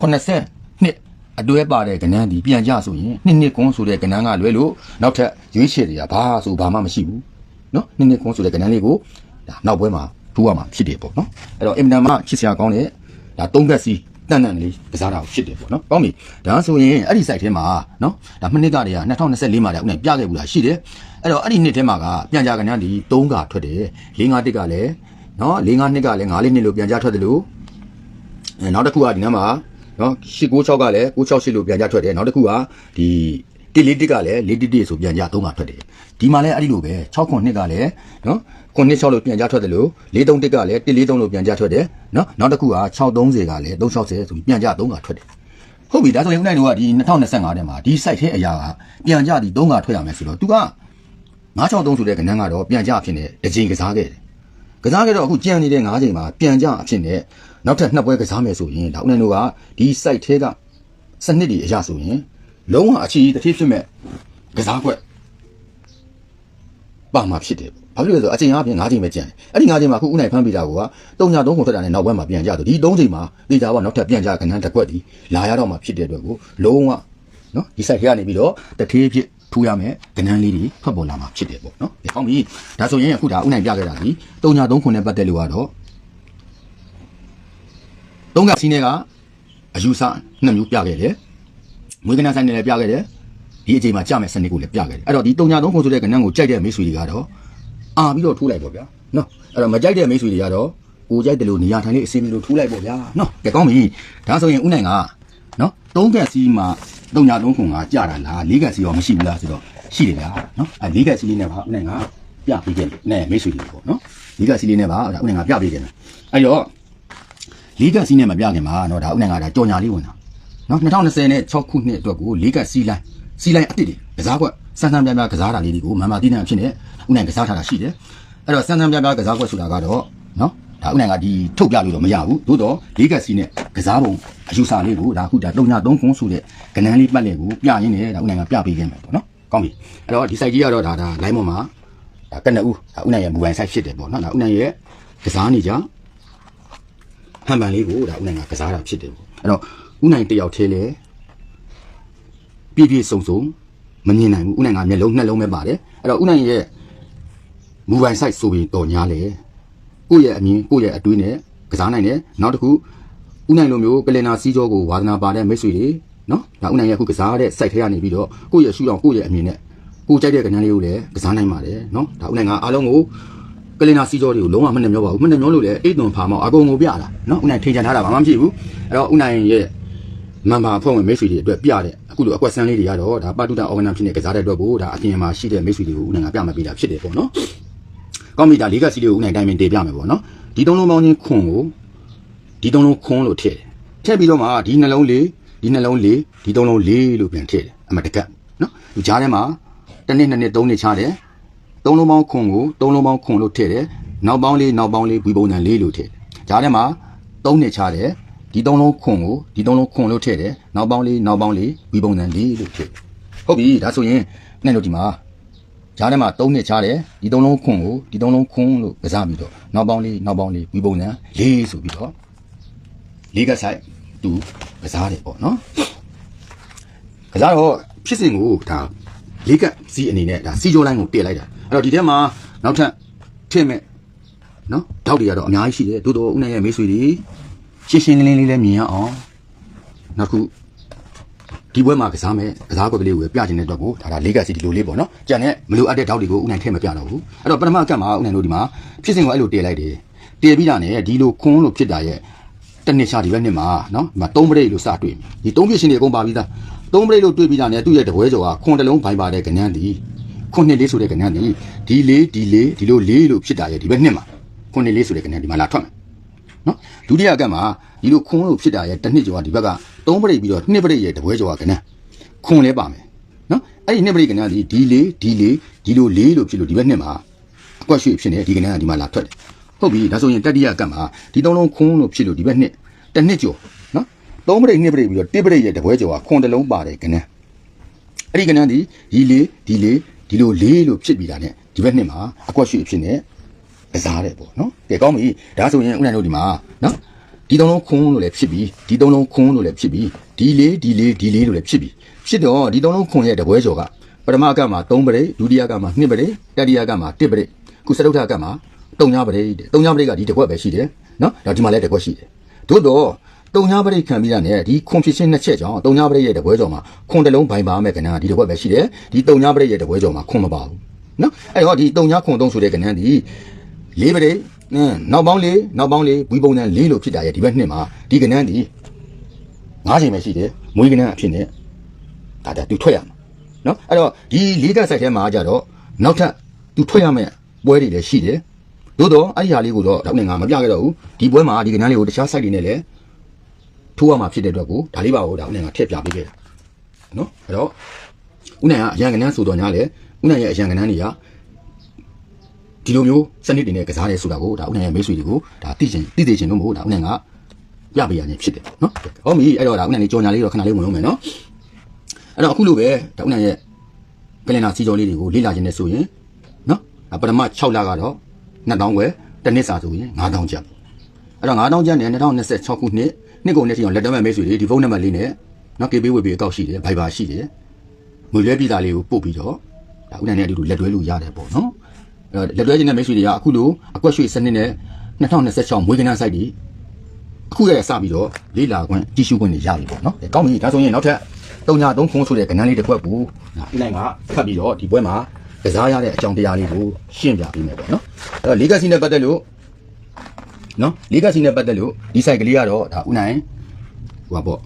82အတွဲပါတဲ့ကဏ္ဍဒီပြန်ကြဆိုရင်နှစ်နှစ်ကွန်းဆိုတဲ့ကဏ္ဍကလွဲလို့နောက်ထပ်ရွေးချယ်တွေကဘာဆိုဘာမှမရှိဘူးနော်နှစ်နှစ်ကွန်းဆိုတဲ့ကဏ္ဍလေးကိုဒါနောက်ပွဲမှာထူရမှာဖြစ်တယ်ပေါ့နော်အဲ့တော့အင်မတန်မှချစ်စရာကောင်းတဲ့ဒါသုံးဘက်စီတန်တန်လေးကစားတာကိုဖြစ်တယ်ပေါ့နော်ကောင်းပြီဒါဆိုရင်အဲ့ဒီ site ထဲမှာနော်ဒါမနှစ်ကတည်းက2024မှာတည်းအခုနဲ့ပြခဲ့ဘူးလားရှိတယ်အဲ့တော့အဲ့ဒီနှစ်ထဲမှာကပြန်ကြကဏ္ဍဒီ3ကထွက်တယ်4 5တစ်ကလည်း နော်4 5နှစ်ကလည်း9လေးနှစ်လို့ပြန်ကြထွက်တယ်လို့အဲနောက်တစ်ခုကဒီနားမှာနော်896ကလည်း968လို့ပြန်ကြထွက်တယ်နောက်တစ်ခုကဒီ141ကလည်း411ဆိုပြန်ကြ3ကထွက်တယ်ဒီမှာလည်းအဲ့ဒီလိုပဲ692ကလည်းနော်96လို့ပြန်ကြထွက်တယ်လို့431ကလည်း143လို့ပြန်ကြထွက်တယ်နော်နောက်တစ်ခုက630ကလည်း360ဆိုပြီးပြန်ကြ3ကထွက်တယ်ဟုတ်ပြီဒါဆိုရင်ဦးနိုင်တို့ကဒီ2025ထဲမှာဒီ site ထဲအရာကပြန်ကြဒီ3ကထွက်ရမယ်ဆိုတော့ तू က963ဆိုတဲ့ကဏ္ဍကတော့ပြန်ကြအဖြစ်နဲ့တစ်ချိန်ကစားခဲ့တယ် ကစားခဲ့တော့အခုကြံနေတဲ့9ချိန်မှာပြန်ကြအဖြစ်နဲ့နောက်ထပ်နှစ်ပွဲကစားမယ်ဆိုရင်ဒါဦးနိုင်တို့ကဒီ site ထဲကစနစ်တွေအရဆိုရင်လုံးဝအချီတစ်ထည့်ဖြစ်မဲ့ကစားကွက်ပါမှာဖြစ်တယ်။ဘာဖြစ်လို့လဲဆိုတော့အချိန်အပြင်9ချိန်ပဲကြံတယ်။အဲ့ဒီ9ချိန်မှာအခုဦးနိုင်ဖမ်းပေးတာကတုံညာသုံးခုထွက်တာနဲ့နောက်ဘက်မှာပြန်ကြတော့ဒီ3ချိန်မှာဒေတာကနောက်ထပ်ပြန်ကြကဏ္ဍတစ်ခွက်ဒီလာရတော့မှဖြစ်တဲ့အတွက်ကိုလုံးဝနော်ဒီ site ထဲကနေပြီးတော့တစ်ထည့်ဖြစ် ထူရမယ်ကဏ္ဍလေးတွေဖတ်ပေါ်လာမှာဖြစ်တယ်ပေါ့နော်။ဒီကောင်းပြီ။ဒါဆိုရင်အခုဒါဦးနိုင်ပြခဲ့တာဒီတုံညာသုံးခုနဲ့ပတ်သက်လို့ကတော့သုံးကစီးနေကအယူဆနှစ်မျိုးပြခဲ့တယ်။မွေးကနန်းဆိုင်နဲ့လည်းပြခဲ့တယ်။ဒီအချိန်မှာကြမဲ့စနစ်ကိုလည်းပြခဲ့တယ်။အဲ့တော့ဒီတုံညာသုံးခုဆိုတဲ့ကဏ္ဍကိုကြိုက်တဲ့မိတ်ဆွေတွေကတော့အာပြီးတော့ထိုးလိုက်ပေါ့ဗျာ။နော်။အဲ့တော့မကြိုက်တဲ့မိတ်ဆွေတွေကတော့ကိုကြိုက်တယ်လို့နေရာထိုင်လေးအစင်းမျိုးထိုးလိုက်ပေါ့ဗျာ။နော်။ကဲကောင်းပြီ။ဒါဆိုရင်ဦးနိုင်ကနော်သုံးကက်စီးမှာ သုံးညာလုံးခုံကကြာတာလားလေးကက်စီရောမရှိဘူးလားဆိုတော့ရှိတယ်ဗျာနော်အဲလေးကက်စီလေးနဲ့ပါဦးနဲ့ငါပြပေးခဲ့တယ်နဲ့မိတ်ဆွေတွေပေါ့နော်လေးကက်စီလေးနဲ့ပါဦးနဲ့ငါပြပေးခဲ့တယ်အဲ့တော့လေးကက်စီနဲ့မပြခင်ပါနော်ဒါဦးနဲ့ငါဒါကြော်ညာလေးဝင်တာနော်2020နဲ့6ခုနှစ်အတွက်ကိုလေးကက်စီလိုင်းစီလိုင်းအစ်တစ်တွေကစားကွက်စမ်းစမ်းပြပြကစားတာလေးတွေကိုမမတိတဲ့အဖြစ်နဲ့ဦးနဲ့ကစားထားတာရှိတယ်အဲ့တော့စမ်းစမ်းပြပြကစားကွက်ဆိုတာကတော့နော်ဒါဦးနဲ့ငါဒီထုတ်ပြလို့တော့မရဘူးသို့တော့လေးကက်စီနဲ့ကစားပုံ အယူဆလေးကိုဒါအခုဒါတုံညာသုံးခွန်းဆိုတဲ့ကဏန်းလေးပတ်လေကိုပြရင်းနဲ့ဒါဦးနိုင်ကပြပေးခဲ့မယ်ပေါ့နော်ကောင်းပြီအဲ့တော့ဒီ site ကြီးကတော့ဒါဒါ line ပေါ်မှာဒါကနဦးဒါဦးနိုင်ရဲ့ mobile site ဖြစ်တယ်ပေါ့နော်ဒါဦးနိုင်ရဲ့ကစားနေကြဟန်ပန်လေးကိုဒါဦးနိုင်ကကစားတာဖြစ်တယ်ပေါ့အဲ့တော့ဦးနိုင်တယောက်သေးလေပြည့်ပြည့်စုံစုံမမြင်နိုင်ဘူးဦးနိုင်ကမျက်လုံးနှလုံးပဲပါတယ်အဲ့တော့ဦးနိုင်ရဲ့ mobile site ဆိုပြီးတော်ညာလေကိုယ့်ရဲ့အမြင်ကိုယ့်ရဲ့အတွေးနဲ့ကစားနိုင်တယ်နောက်တစ်ခု ဥနိုင်လိုမျိုးကလင်နာစီးကြောကိုဝါသနာပါတဲ့မိတ်ဆွေတွေနော်ဒါဥနိုင်ရဲ့အခုကစားတဲ့ site ထဲကနေပြီးတော့ကိုယ့်ရဲ့ရှူအောင်ကိုယ့်ရဲ့အမြင်နဲ့ကိုကြိုက်တဲ့ကဏ္ဍလေးကိုလည်းကစားနိုင်ပါတယ်နော်ဒါဥနိုင်ကအားလုံးကိုကလင်နာစီကြောတွေကိုလုံးဝမနှမျောပါဘူးမနှမျောလို့လည်းအိတ်သွန်ဖာမောက်အကုန်ကိုပြတာနော်ဦးနိုင်ထိန်ချန်ထားတာဘာမှမဖြစ်ဘူးအဲ့တော့ဦးနိုင်ရဲ့မန်ပါအဖွဲ့ဝင်မိတ်ဆွေတွေအတွက်ပြတဲ့အခုလိုအကွက်ဆန်းလေးတွေကတော့ဒါပါတုတအော်ဂနမ်ဖြစ်နေကစားတဲ့အတွက်ကိုဒါအပြင်မှာရှိတဲ့မိတ်ဆွေတွေကိုဦးနိုင်ကပြမပေးတာဖြစ်တယ်ပေါ့နော်ကောင်းပြီဒါလေးကစီလေးကိုဦးနိုင်တိုင်းပင်တင်ပြမယ်ပေါ့နော်ဒီသုံးလုံးပေါင်းချင်းခွန်ကို ဒီသုံးလုံးခွန်လို့ထည့်တယ်ထည့်ပြီးတော့မှဒီနှလုံးလေးဒီနှလုံးလေးဒီသုံးလုံးလေးလို့ပြန်ထည့်တယ်အမတကတ်နော်ဒီကြားထဲမှာတစ်နှစ်နှစ်နှစ်သုံးနှစ်ချတယ်သုံးလုံးပေါင်းခွန်ကိုသုံးလုံးပေါင်းခွန်လို့ထည့်တယ်နောက်ပေါင်းလေးနောက်ပေါင်းလေးဝီပုံစံလေးလို့ထည့်တယ်ဂျားထဲမှာသုံးနှစ်ချတယ်ဒီသုံးလုံးခွန်ကိုဒီသုံးလုံးခွန်လို့ထည့်တယ်နောက်ပေါင်းလေးနောက်ပေါင်းလေးဝီပုံစံလေးလို့ထည့်ဟုတ်ပြီဒါဆိုရင်နဲ့လို့ဒီမှာဂျားထဲမှာသုံးနှစ်ချတယ်ဒီသုံးလုံးခွန်ကိုဒီသုံးလုံးခွန်လို့ကစားပြီးတော့နောက်ပေါင်းလေးနောက်ပေါင်းလေးဝီပုံစံလေးဆိုပြီးတော့ လေးကဆိုင်သူကစားတယ်ပေါ့နော်ကစားတော့ဖြစ်စဉ်ကိုဒါလေးကပ်စီးအနေနဲ့ဒါစီးကြောလိုင်းကိုတည့်လိုက်တာအဲ့တော့ဒီထဲမှာနောက်ထပ်ထည့်မဲ့နော်တောက်တွေကတော့အများကြီးရှိတယ်တိုးတော်ဦးနိုင်ရဲ့မိတ်ဆွေတွေရှင်းရှင်းလင်းလင်းလေးလည်းမြင်ရအောင်နောက်တစ်ခုဒီဘွဲမှာကစားမယ်ကစားကွက်ကလေးကိုပဲပြချင်တဲ့အတွက်ကိုဒါဒါလေးကပ်စီဒီလိုလေးပေါ့နော်ကြံတဲ့မလိုအပ်တဲ့တောက်တွေကိုဦးနိုင်ထည့်မပြတော့ဘူးအဲ့တော့ပထမအကတ်မှာဦးနိုင်တို့ဒီမှာဖြစ်စဉ်ကိုအဲ့လိုတည့်လိုက်တယ်တည့်ပြီးတာနဲ့ဒီလိုခွန်းလို့ဖြစ်တာရဲ့ တနစ်ချာဒီဘက်နှစ်မှာနော်ဒီမှာ3ပရိတ်လို့စတွေ့ပြီဒီ3ပြည့်ရှင်တွေအကုန်ပါပြီးသား3ပရိတ်လို့တွေ့ပြီးတာနဲ့သူ့ရဲ့တပွဲကျော်ကခွန်တလုံးဘိုင်ပါတဲ့ကဏ္ဍဒီခွန်နှစ်လေးဆိုတဲ့ကဏ္ဍဒီဒီလေးဒီလေးဒီလိုလေးလို့ဖြစ်တာရဲ့ဒီဘက်နှစ်မှာခွန်နှစ်လေးဆိုတဲ့ကဏ္ဍဒီမှာလာထွက်မယ်နော်ဒုတိယကမှာဒီလိုခွန်လို့ဖြစ်တာရဲ့တစ်နှစ်ကျော်ကဒီဘက်က3ပရိတ်ပြီးတော့နှစ်ပရိတ်ရဲ့တပွဲကျော်ကကဏ္ဍခွန်လဲပါမယ်နော်အဲ့ဒီနှစ်ပရိတ်ကဏ္ဍဒီဒီလေးဒီလေးဒီလိုလေးလို့ဖြစ်လို့ဒီဘက်နှစ်မှာအကွက်ရွှေ့ဖြစ်နေဒီကဏ္ဍကဒီမှာလာထွက်တယ် ဟုတ်ပြီဒါဆိုရင်တတိယကတ်မှာဒီသုံးလုံးခွန်းလို့ဖြစ်လို့ဒီဘက်နှစ်တစ်နှစ်ကျော်နော်သုံးပရိတ်နှစ်ပရိတ်ပြီးတော့တစ်ပရိတ်ရဲ့တပွဲကျော်ကခွန်တစ်လုံးပါတယ်ကနန်းအဲ့ဒီကနန်းဒီဒီလေးဒီလေးဒီလိုလေးလို့ဖြစ်ပြီးတာ ਨੇ ဒီဘက်နှစ်မှာအကွက်ရွှေ့ဖြစ်နေကစားတယ်ပေါ့နော်ကဲကောင်းပြီဒါဆိုရင်ဦးနိုင်တို့ဒီမှာနော်ဒီဒီသုံးလုံးခွန်းလို့လည်းဖြစ်ပြီးဒီသုံးလုံးခွန်းလို့လည်းဖြစ်ပြီးဒီလေးဒီလေးဒီလေးလို့လည်းဖြစ်ပြီးဖြစ်တော့ဒီသုံးလုံးခွန်းရဲ့တပွဲကျော်ကပထမကမှာ3ပရိဒုတိယကမှာ2ပရိတတိယကမှာ1ပရိခုစတုထကမှာ 3ညပရိတဲ့3ညပရိကဒီတစ်ခွက်ပဲရှိတယ်နော်ဒါဒီမှာလည်းတစ်ခွက်ရှိတယ်သို့တော့တုံညာပရိခံပြီးတာနဲ့ဒီခွန်ဖြစ်ချင်းနှစ်ချက်ကြောင့်တုံညာပရိရဲ့တပွဲကျော်မှာခွန်တစ်လုံးဘိုင်ပါမဲ့ကဏ္ဍဒီတစ်ခွက်ပဲရှိတယ်ဒီတုံညာပရိရဲ့တပွဲကျော်မှာခွန်မပါဘူးနော်အဲ့တော့ဒီတုံညာခွန်သုံးဆိုတဲ့ကဏ္ဍဒီလေးပရိနင်းနောက်ပေါင်းလေးနောက်ပေါင်းလေးဝီပုံနဲ့လေးလို့ဖြစ်တာရဲ့ဒီဘက်နှစ်မှာဒီကဏ္ဍဒီငါးချိန်ပဲရှိတယ်မွေးကဏ္ဍအဖြစ်နဲ့ဒါဒါသူထွက်ရမှာနော်အဲ့တော့ဒီလေးကက်ဆက်ထဲမှာကြတော့နောက်ထပ်သူထွက်ရမယ့်ပွဲတွေလည်းရှိတယ် သို့တော့အဲ့ဒီဟာလေးကိုတော့တော့နဲ့ငါမပြခဲ့တော့ဘူးဒီပွဲမှာဒီကဏ္ဍလေးကိုတခြား site တွေနဲ့လည်းထိုးရမှာဖြစ်တဲ့အတွက်ကိုဒါလေးပါကိုဒါဦးနိုင်ကထည့်ပြပေးခဲ့တာနော်အဲ့တော့ဦးနိုင်ကအရန်ကနန်းဆိုတော့ညာလေဦးနိုင်ရဲ့အရန်ကနန်းတွေကဒီလိုမျိုးစနစ်တွေနဲ့ကစားရဲဆိုတာကိုဒါဦးနိုင်ရဲ့မိတ်ဆွေတွေကိုဒါသိချင်သိသိချင်လို့မဟုတ်ဒါဦးနိုင်ကပြပေးရခြင်းဖြစ်တယ်နော်ဟုတ်ပြီအဲ့တော့ဒါဦးနိုင်လေးကြော်ညာလေးတော့ခဏလေးဝင်အောင်မယ်နော်အဲ့တော့အခုလိုပဲဒါဦးနိုင်ရဲ့ကလင်နာစီကြော်လေးတွေကိုလေ့လာခြင်းနဲ့ဆိုရင်နော်ဒါပထမ6လကတော့ 2000ခွဲတစ်နှစ်စာဆိုရင်9000ကျပ်အဲ့တော့9000ကျပ်နဲ့2026ခုနှစ်နှစ်ကုန်နဲ့ထိအောင်လက်တမဲ့မိတ်ဆွေတွေဒီဖုန်းနံပါတ်လေးနဲ့နော် KB ဝေပြီးအကောက်ရှိတယ် Viber ရှိတယ်ငွေလွှဲပြည်သားလေးကိုပို့ပြီးတော့ဒါဦးနိုင်နဲ့အတူတူလက်တွဲလို့ရတယ်ပေါ့နော်အဲ့တော့လက်တွဲခြင်းတဲ့မိတ်ဆွေတွေကအခုလိုအကွက်ရွှေစနစ်နဲ့2026မွေးကနန်း site ဒီအခုရစပြီးတော့လေးလာခွင့်ကြည့်ရှုခွင့်တွေရပြီပေါ့နော်ကောင်းပြီဒါဆိုရင်နောက်ထပ်303ခုဆိုတဲ့ကဏ္ဍလေးတစ်ခွက်ကိုဒါဦးနိုင်ကဖတ်ပြီးတော့ဒီပွဲမှာ ကစားရတဲ့အကြောင်းတရားလေးကိုရှင်းပြပေးမယ်ပေါ့နော်အဲ့တော့ legacy နဲ့ပတ်သက်လို့နော်လေးကစီနဲ့ပတ်သက်လို့ဒီ site ကလေးကတော့ဒါဥနိုင်ဟိုပါပေါ့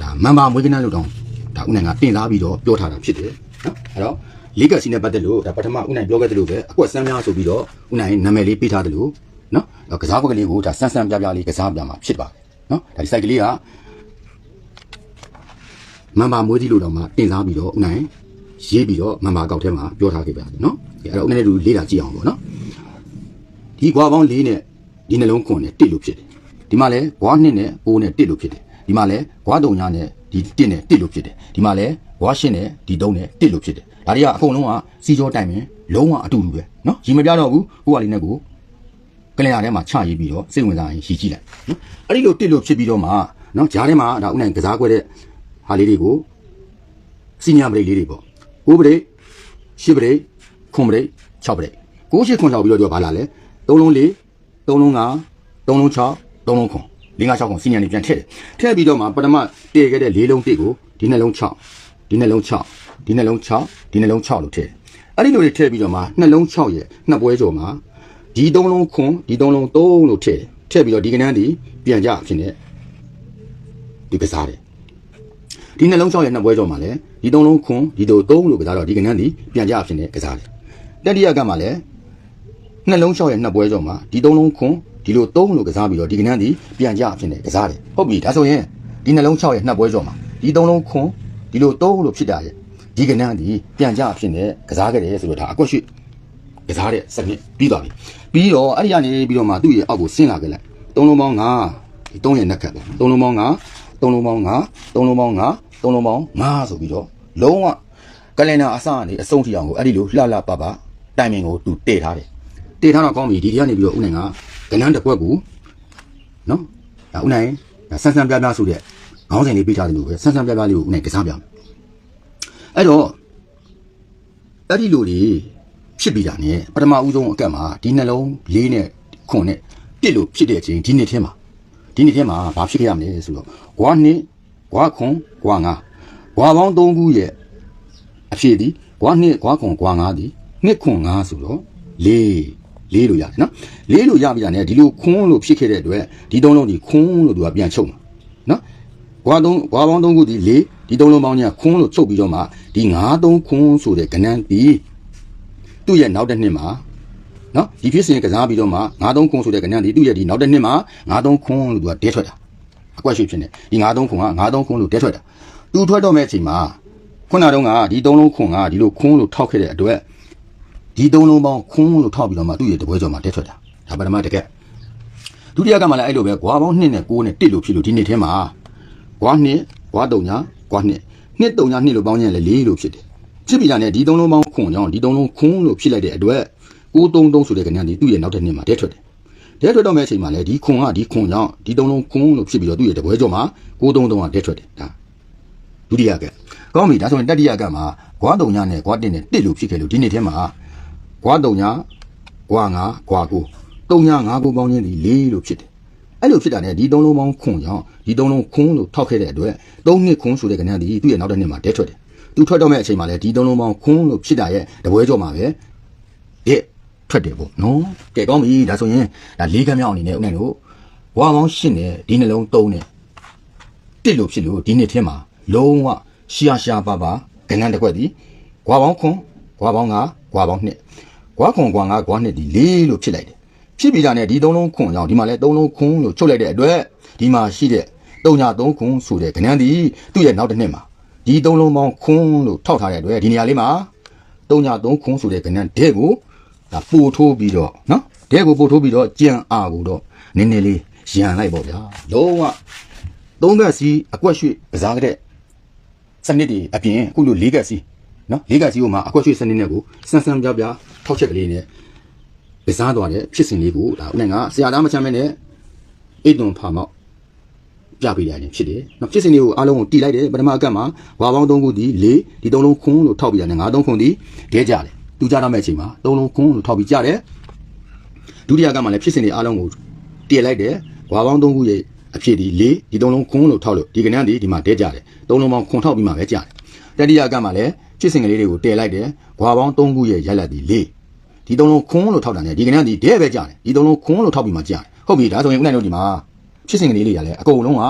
ဒါမန်ပါမွေးကနန်းလို့တောင်းဒါဥနိုင်ကတင်သားပြီးတော့ပြောထားတာဖြစ်တယ်နော်အဲ့တော့လေးကစီနဲ့ပတ်သက်လို့ဒါပထမဥနိုင်ပြောခဲ့သလိုပဲအကွက်စမ်းများဆိုပြီးတော့ဥနိုင်နာမည်လေးပေးထားသလိုနော်အဲ့တော့ကစားကွက်ကလေးကိုဒါဆန်းဆန်းပြပြလေးကစားပြမှာဖြစ်ပါတယ်နော်ဒါဒီ site ကလေးကမန်ပါမွေးသီးလို့တော့မှတင်သားပြီးတော့ဥနိုင် ရေးပြီးတော့မမအောက်ထဲမှာပြောထားခဲ့ပြတယ်နော်အဲ့တော့ဦးနဲ့တူလေးတာကြည့်အောင်ပေါ့နော်ဒီဘွားပေါင်း၄နဲ့ဒီနှလုံးခွန်နဲ့တစ်လို့ဖြစ်တယ်ဒီမှာလဲဘွားနှစ်နဲ့အိုးနဲ့တစ်လို့ဖြစ်တယ်ဒီမှာလဲဘွားတုံညာနဲ့ဒီတစ်နဲ့တစ်လို့ဖြစ်တယ်ဒီမှာလဲဘွားရှင်းနဲ့ဒီသုံးနဲ့တစ်လို့ဖြစ်တယ်ဒါတွေကအကုန်လုံးကစီကြောတိုင်ပင်လုံးဝအတူတူပဲနော်ရင်မပြတော့ဘူးကိုကလေးနဲ့ကိုကလျာထဲမှာချရေးပြီးတော့စိတ်ဝင်စားရင်ရှိကြည့်လိုက်နော်အဲ့ဒီလိုတစ်လို့ဖြစ်ပြီးတော့မှနော်ဂျားထဲမှာဒါဥနိုင်ကစားခွဲတဲ့ဟာလေးတွေကိုစီညာပလေးလေးတွေပေါ့ ကိုပရိတ်ရှစ်ပရိတ်ခွန်ပရိတ်6ပရိတ်ကိုရှိခွန်လောက်ပြီးတော့ပြောဘာလာလဲ3လုံး4 3လုံး5 3လုံး6 3လုံးခွန်5 6ခွန်စီနီယာနေပြန်ထည့်တယ်ထည့်ပြီးတော့မှပထမတည်ခဲ့တဲ့4လုံး1ကိုဒီနှလုံး6ဒီနှလုံး6ဒီနှလုံး6ဒီနှလုံး6လို့ထည့်တယ်အဲ့ဒီလိုတွေထည့်ပြီးတော့မှနှလုံး6ရဲ့နှစ်ပွဲကျော်မှာဒီ3လုံးခွန်ဒီ3လုံး3လို့ထည့်တယ်ထည့်ပြီးတော့ဒီကနန်းဒီပြန်ကြအဖြစ်နဲ့ဒီကစားတယ်ဒီနှလုံး6ရဲ့နှစ်ပွဲကျော်မှာလည်း ဒီ3လုံးခွန်ဒီတို့3လို့ကစားတော့ဒီကနန်းဒီပြန်ကြအဖြစ်နဲ့ကစားတယ်တတိယကမှလည်းနှလုံးလျှောက်ရဲ့နှစ်ပွဲကျော်မှာဒီသုံးလုံးခွန်ဒီလိုသုံးလို့ကစားပြီးတော့ဒီကနန်းဒီပြန်ကြအဖြစ်နဲ့ကစားတယ်ဟုတ်ပြီဒါဆိုရင်ဒီနှလုံးလျှောက်ရဲ့နှစ်ပွဲကျော်မှာဒီသုံးလုံးခွန်ဒီလိုသုံးလို့ဖြစ်တာရဲ့ဒီကနန်းဒီပြန်ကြအဖြစ်နဲ့ကစားခဲ့တယ်ဆိုတော့ဒါအကွက်ရှိကစားတဲ့စနစ်ပြီးသွားပြီပြီးတော့အဲ့ဒီကနေပြီးတော့မှသူ့ရဲ့အောက်ကိုဆင်းလာခဲ့လိုက်သုံးလုံးပေါင်း9ဒီသုံးရဲ့နှက်ခတ်ပေါ့သုံးလုံးပေါင်း9သုံးလုံးပေါင်း9သုံးလုံးပေါင်း9 သုံးလုံးပေါင်း9ဆိုပြီးတော့လုံးဝကလင်နာအစကနေအဆုံးထိအောင်ကိုအဲ့ဒီလိုလှလှပပတိုင်မင်ကိုသူတည်ထားတယ်တည်ထားတော့ကောင်းပြီဒီဒီကနေပြီးတော့ဦးနိုင်ကကနန်းတစ်ကွက်ကိုနော်ဒါဦးနိုင်ဒါဆန်းဆန်းပြပြဆိုတဲ့ခေါင်းစဉ်လေးပေးထားတယ်လို့ပဲဆန်းဆန်းပြပြလေးကိုဦးနိုင်ကစားပြမယ်အဲ့တော့အဲ့ဒီလိုတွေဖြစ်ပြီးတာ ਨੇ ပထမဦးဆုံးအကက်မှာဒီနှလုံးလေးနဲ့ခွန်နဲ့ပြစ်လို့ဖြစ်တဲ့အချိန်ဒီနှစ်ထဲမှာဒီနှစ်ထဲမှာဘာဖြစ်ခဲ့ရမလဲဆိုတော့ဂွားနှစ် ဂွားခွန်ဂွားငါဂွားပေါင်း၃ခုရဲ့အဖြစ်ဒီဂွားနှစ်ဂွားခွန်ဂွားငါဒီနှစ်ခွန်ငါဆိုတော့လေးလေးလို့ရတယ်နော်လေးလို့ရပြီရတယ်ဒီလိုခွန်းလို့ဖြစ်ခဲ့တဲ့အတွက်ဒီသုံးလုံးဒီခွန်းလို့သူကပြန်ချုပ်မှာနော်ဘွားသုံးဘွားပေါင်းသုံးခုဒီလေးဒီသုံးလုံးပေါင်းညာခွန်းလို့ချုပ်ပြီးတော့မှဒီငါးသုံးခွန်းဆိုတဲ့ကဏ္ဍဒီသူ့ရဲ့နောက်တစ်နှစ်မှာနော်ဒီဖြစ်စဉ်ကစားပြီးတော့မှငါးသုံးခွန်းဆိုတဲ့ကဏ္ဍဒီသူ့ရဲ့ဒီနောက်တစ်နှစ်မှာငါးသုံးခွန်းလို့သူကတဲထွက်တာ အကွက်ရှိဖြစ်နေဒီငါးသုံးခွန်းကငါးသုံးခွန်းလို့တဲထွက်တာသူထွက်တော့မဲ့အချိန်မှာခုနတုန်းကဒီသုံးလုံးခွန်းကဒီလိုခွန်းလို့ထောက်ခဲ့တဲ့အတွက်ဒီသုံးလုံးပေါင်းခွန်းလို့ထောက်ပြီးတော့မှသူ့ရဲ့တပွဲကျော်မှာတက်ထွက်တာဒါပထမတကက်ဒုတိယကမှလည်းအဲ့လိုပဲဂွာပေါင်း2နဲ့6နဲ့1လို့ဖြစ်လို့ဒီနေ့ထဲမှာဂွာ2ဂွာ3ညာဂွာ2နှစ်3ညာ2လို့ပေါင်းရင်လည်း4လို့ဖြစ်တယ်ဖြစ်ပြီးတာနဲ့ဒီသုံးလုံးပေါင်းခွန်းကြောင့်ဒီသုံးလုံးခွန်းလို့ဖြစ်လိုက်တဲ့အတွက်633ဆိုတဲ့ကဏ္ဍဒီသူ့ရဲ့နောက်တစ်နှစ်မှာတက်ထွက်တယ် ဒဲထွက်တော့မဲ့အချိန်မှာလည်းဒီခွန်ကဒီခွန်ကြောင့်ဒီတုံးလုံးခွန်လို့ဖြစ်ပြီးတော့သူ့ရဲ့တပွဲကြောမှာ633ကဒဲထွက်တယ်ဒါဒုတိယကကောင်းပြီဒါဆိုရင်တတိယကမှာဂွားတုံညာနဲ့ဂွားတင်နဲ့တစ်လို့ဖြစ်ခဲ့လို့ဒီနေ့ထဲမှာဂွားတုံညာဂွားငါဂွားကိုတုံညာငါကိုပေါင်းခြင်းဒီ4လို့ဖြစ်တယ်အဲ့လိုဖြစ်တာနဲ့ဒီတုံးလုံးပေါင်းခွန်ကြောင့်ဒီတုံးလုံးခွန်လို့ထောက်ခဲ့တဲ့အတွက်3နှစ်ခွန်ဆိုတဲ့ကဏ္ဍဒီသူ့ရဲ့နောက်တစ်နှစ်မှာဒဲထွက်တယ်သူထွက်တော့မဲ့အချိန်မှာလည်းဒီတုံးလုံးပေါင်းခွန်လို့ဖြစ်တာရဲ့တပွဲကြောမှာပဲတဲ့ ထွက်တယ်ပေါ့နော်ကဲကောင်းပြီဒါဆိုရင်ဒါ၄ခန်းမြောက်အနေနဲ့ဦးနိုင်တို့ဘွားပေါင်း၈နဲ့ဒီနှလုံး3နဲ့တစ်လို့ဖြစ်လို့ဒီနှစ်ထဲမှာလုံးဝရှာရှာပါပါကဏ္ဍတစ်ခွက်ဒီဘွားပေါင်းခွန်ဘွားပေါင်း9ဘွားပေါင်း2ဘွားခွန်ဘွား9ဘွား2ဒီ၄လို့ဖြစ်လိုက်တယ်ဖြစ်ပြီးတာနဲ့ဒီသုံးလုံးခွန်ကြောင့်ဒီမှာလဲသုံးလုံးခွန်လို့ချုပ်လိုက်တဲ့အတွက်ဒီမှာရှိတဲ့3ည3ခွန်ဆိုတဲ့ကဏ္ဍဒီသူ့ရဲ့နောက်တစ်နှစ်မှာဒီသုံးလုံးပေါင်းခွန်လို့ထောက်ထားတဲ့အတွက်ဒီနေရာလေးမှာ3ည3ခွန်ဆိုတဲ့ကဏ္ဍတဲ့ကို ဒါပို့ထိုးပြီးတော့နော်တဲ့ကိုပို့ထိုးပြီးတော့ကြံအားကိုတော့နည်းနည်းလေးရန်လိုက်ပေါ့ဗျာလုံးဝသုံးကက်စီအကွက်ရွှေ့ကစားကြတဲ့စနစ်တွေအပြင်အခုလို၄ကက်စီနော်၄ကက်စီကိုမှအကွက်ရွှေ့စနစ်နဲ့ကိုစမ်းစမ်းပြပြထောက်ချက်ကလေးနဲ့ကစားသွားတဲ့ဖြစ်စဉ်လေးကိုဒါဦးနိုင်ကဆရာသားမချမ်းမဲနဲ့အိတ်သွန်ဖာမောက်ပြပေးလိုက်ရင်ဖြစ်တယ်။နောက်ဖြစ်စဉ်လေးကိုအားလုံးကိုတီးလိုက်တယ်ပထမအကတ်မှာဝါပေါင်း၃ခုဒီ၄ဒီ၃လုံးခွန်းလို့ထောက်ပြရတယ်၅၃ခွန်းဒီဒဲကြတယ်။ သူကြတော့မဲ့အချိန်မှာ၃လုံးခွန်းလို့ထောက်ပြကြတယ်။ဒုတိယအကတ်မှာလည်းဖြစ်စဉ်လေးအားလုံးကိုတီးလိုက်တယ်ဝါပေါင်း၃ခုရဲ့အဖြစ်ဒီ၄ဒီ၃လုံးခွန်းလို့ထောက်လို့ဒီကနန်းဒီဒီမှာဒဲကြတယ်။၃လုံးပေါင်းခွန်းထောက်ပြီးမှပဲကြတယ်။တတိယအကတ်မှာလည်းဖြစ်စဉ်ကလေးတွေကိုတည်လိုက်တယ်ဝါပေါင်း၃ခုရဲ့ရက်လက်ဒီ၄ဒီသုံးလုံးခွန်းလို့ထောက်တာနဲ့ဒီကနေ့ကဒီဒဲပဲကြားတယ်ဒီသုံးလုံးခွန်းလို့ထောက်ပြီးမှကြားတယ်ဟုတ်ပြီဒါဆိုရင်ဦးနိုင်တို့ဒီမှာဖြစ်စဉ်ကလေးတွေကလည်းအကုန်လုံးက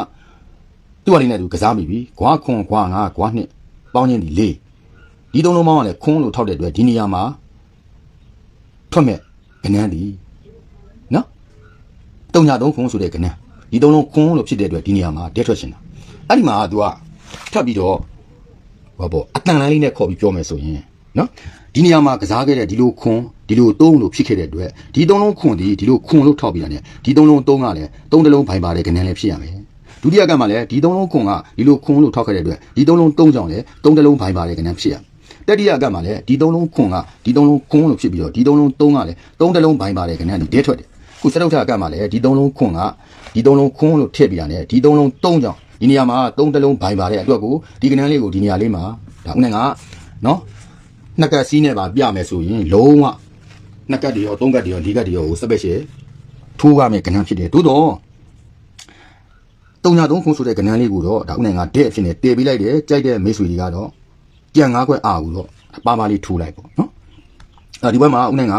သူ့အလေးနဲ့သူကစားမိပြီခွာခွန်ခွာငါခွာနှစ်ပေါင်းချင်းဒီလေး ဒီသုံးလုံးပေါင်းကလည်းခွန်းလို့ထောက်တဲ့အတွက်ဒီနေရာမှာထွက်မဲ့ကနန်းဒီနော်တုံညာသုံးခွန်းဆိုတဲ့ကနန်းဒီသုံးလုံးခွန်းလို့ဖြစ်တဲ့အတွက်ဒီနေရာမှာဒဲထွက်ရှင်တာအဲ့ဒီမှာ तू ကထပ်ပြီးတော့ဟောပေါ့အတန်လိုင်းလေးနဲ့ခေါ်ပြီးပြောမယ်ဆိုရင်နော်ဒီနေရာမှာကစားခဲ့တဲ့ဒီလိုခွန်ဒီလိုသုံးလို့ဖြစ်ခဲ့တဲ့အတွက်ဒီသုံးလုံးခွန်ဒီဒီလိုခွန်လို့ထောက်ပြတာ ਨੇ ဒီသုံးလုံးသုံးကလည်းသုံးတလုံးဘိုင်ပါတဲ့ကဏ္ဍလည်းဖြစ်ရမယ်ဒုတိယကမှလည်းဒီသုံးလုံးခွန်ကဒီလိုခွန်လို့ထောက်ခဲ့တဲ့အတွက်ဒီသုံးလုံးသုံးကြောင့်လည်းသုံးတလုံးဘိုင်ပါတဲ့ကဏ္ဍဖြစ်ရမယ် တတိယကမှလည်းဒီသုံးလုံးခွန်ကဒီသုံးလုံးခွန်လို့ဖြစ်ပြီးတော့ဒီသုံးလုံးသုံးကလည်းသုံးတလုံးဘိုင်ပါတဲ့ကဏ္ဍဒီဒဲထွက်တယ်ခုစတုထကမှလည်းဒီသုံးလုံးခွန်ကဒီသုံးလုံးခွန်လို့ထည့်ပြတာ ਨੇ ဒီသုံးလုံးသုံးကြောင့်ဒီနေရာမှာသုံးတလုံးဘိုင်ပါတဲ့အတွက်ကိုဒီကဏ္ဍလေးကိုဒီနေရာလေးမှာဒါဦးနဲ့ကနော်နှစ်ကတ်စီးနဲ့ပါပြမယ်ဆိုရင်လုံးဝနှစ်ကတ်တွေရောသုံးကတ်တွေရောလေးကတ်တွေရောကိုစပက်ရှယ်ထိုးရမယ်ကဏ္ဍဖြစ်တယ်သို့တော့တုံညာသုံးခုဆိုတဲ့ကဏ္ဍလေးကိုတော့ဒါဥနိုင်ကတဲ့အဖြစ်နဲ့တည်ပေးလိုက်တယ်ကြိုက်တဲ့မိတ်ဆွေတွေကတော့ ကြံငါးခွက်အာကိုတော့ပါပါလေးထိုးလိုက်ပေါ့နော်အဲဒီဘက်မှာဥနိုင်က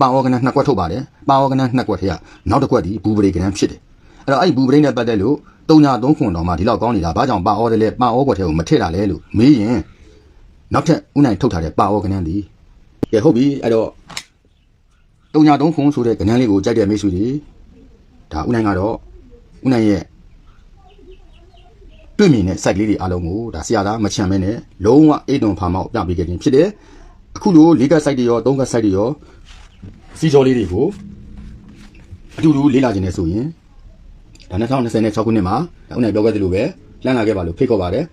ပါဝကဏ္ဍနှစ်ခွက်ထုတ်ပါတယ်ပါဝကဏ္ဍနှစ်ခွက်ထဲကနောက်တစ်ခွက်ဒီဘူပရိကဏ္ဍဖြစ်တယ်အဲ့တော့အဲ့ဒီဘူပရိနဲ့ပတ်သက်လို့တုံညာသုံးခုတော့မှဒီလောက်ကောင်းနေတာဘာကြောင့်ပါဩတယ်လဲပါဩခွက်ထဲကိုမထည့်တာလဲလို့မေးရင်နောက်ထပ်ဦးနိုင်ထုတ်ထားတဲ့ပါဝကဏ္ဍဒီကဲဟုတ်ပြီအဲ့တော့တုံညာတုံးခုံဆိုတဲ့ကဏ္ဍလေးကိုကြိုက်တဲ့မိတ်ဆွေတွေဒါဦးနိုင်ကတော့ဦးနိုင်ရဲ့ တွေ့မြင်တဲ့ site လေးတွေအားလုံးကိုဒါဆရာသားမချမ်းမဲနဲ့လုံးဝအိတ်သွန်ဖာမောက်ပြပေးခဲ့ခြင်းဖြစ်တယ်အခုလို၄က site တွေရော၃က site တွေရောစီကျော်လေးတွေကိုအတူတူလေ့လာခြင်းနဲ့ဆိုရင်ဒါ2026ခုနှစ်မှာဦးနိုင်ပြောခဲ့သလိုပဲလမ်းလာခဲ့ပါလို့ဖိတ်ခေါ်ပါတယ်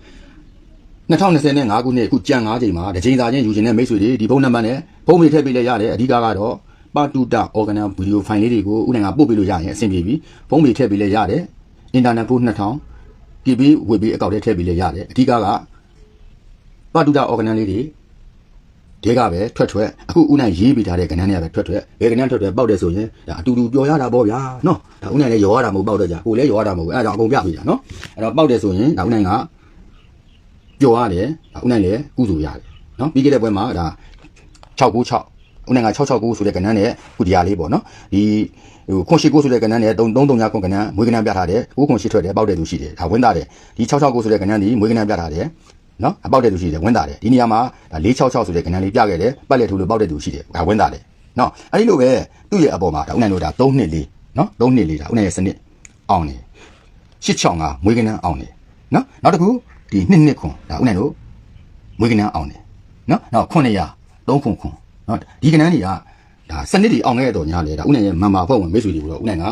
2025ခုနှစ်အခုကြံ5ချိန်မှာတစ်ချိန်သာချင်းယူခြင်းတဲ့မိတ်ဆွေတွေဒီဖုန်းနံပါတ်နဲ့ဖုန်းမေထည့်ပေးလိုက်ရတယ်အဓိကကတော့ပါတူတာ organ ဗီဒီယိုဖိုင်လေးတွေကိုဥနိုင်ကပို့ပေးလို့ရရင်အဆင်ပြေပြီဖုန်းမေထည့်ပေးလိုက်ရတယ်အင် တာနက်ဖို့2000 KB ဝေပေးအကောင့်ထဲထည့်ပေးလိုက်ရတယ်အဓိကကပါတူတာ organ လေးတွေဒီကပဲထွက်ထွက်အခုဥနိုင်ရေးပေးထားတဲ့ကဏ္ဍတွေကပဲထွက်ထွက်ဘယ်ကဏ္ဍထွက်ထွက်ပေါက်တယ်ဆိုရင်ဒါအတူတူပျော်ရတာပေါ့ဗျာနော်ဒါဥနိုင်လည်းရောရတာမဟုတ်ပေါက်တော့ကြကိုလည်းရောရတာမဟုတ်အဲဒါကြောင့်အကုန်ပြပေးတာနော်အဲ့တော့ပေါက်တယ်ဆိုရင်ဒါဥနိုင်ကပျော်ရတယ်ဦးနိုင်လည်းကုစုရတယ်နော်ပြီးခဲ့တဲ့ပွဲမှာဒါ696ဦးနိုင်က669ဆိုတဲ့ကဏ္ဍနဲ့ကုတရားလေးပေါ့နော်ဒီ ဟိုခွန်ရှိကိုဆိုတဲ့ကဏ္ဍနဲ့3 3 3ညခွန်ကဏ္ဍမွေးကဏ္ဍပြထားတယ်ကိုခွန်ရှိထွက်တယ်ပေါက်တဲ့သူရှိတယ်ဒါဝင်းသားတယ်ဒီ669ဆိုတဲ့ကဏ္ဍဒီမွေးကဏ္ဍပြထားတယ်နော်အပေါက်တဲ့သူရှိတယ်ဝင်းသားတယ်ဒီနေရာမှာဒါ466ဆိုတဲ့ကဏ္ဍလေးပြခဲ့တယ်ပတ်လက်ထူလို့ပေါက်တဲ့သူရှိတယ်ဒါဝင်းသားတယ်နော်အဲ့ဒီလိုပဲသူ့ရဲ့အပေါ်မှာဒါဦးနိုင်တို့ဒါ3နှစ်လေးနော်3နှစ်လေးဒါဦးနိုင်ရဲ့စနစ်အောင်နေ865မွေးကဏ္ဍအောင်နေနော်နောက်တစ်ခုဒီနှစ်နှစ်ခွန်ဒါဦးနိုင်တို့မွေးကဏ္ဍအောင်နေနော်နောက်900 3ခွန်ခွန်နော်ဒီကဏ္ဍတွေက ဒါစနစ်တွေအောင်ခဲ့တော့ညာလေဒါဦးနိုင်ရဲ့မန်မာဖွဲ့ဝင်မိတ်ဆွေတွေကိုတော့ဦးနိုင်က